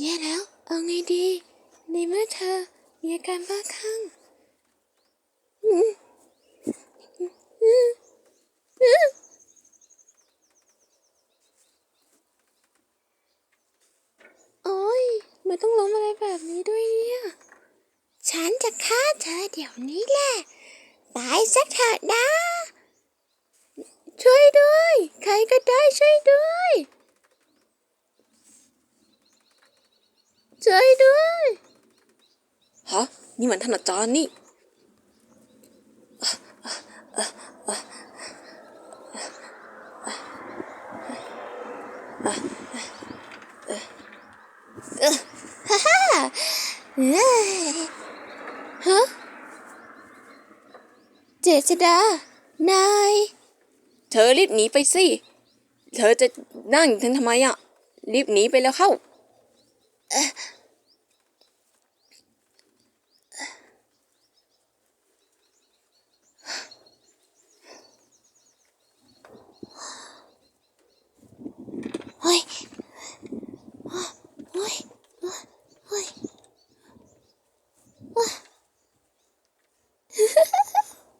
แย่แล้ว เอาไงดี ในเมื่อเธอมีอาการบ้าคลั่งโอ้ยไม่ต้องล้มอะไรแบบนี้ด้วยเนี่ย ฉันจะฆ่าเธอเดี๋ยวนี้แหละ ตายสักเถอะนะ ช่วยด้วย ใครก็ได้ช่วยด้วย ช่วยด้วยฮะนี่มันท่านอาจารย์นี่เอ้ยฮะเจษดา นาย เธอรีบหนีไปสิ เธอจะนั่งถึงทำไมอะ รีบหนีไปแล้วเข้าเ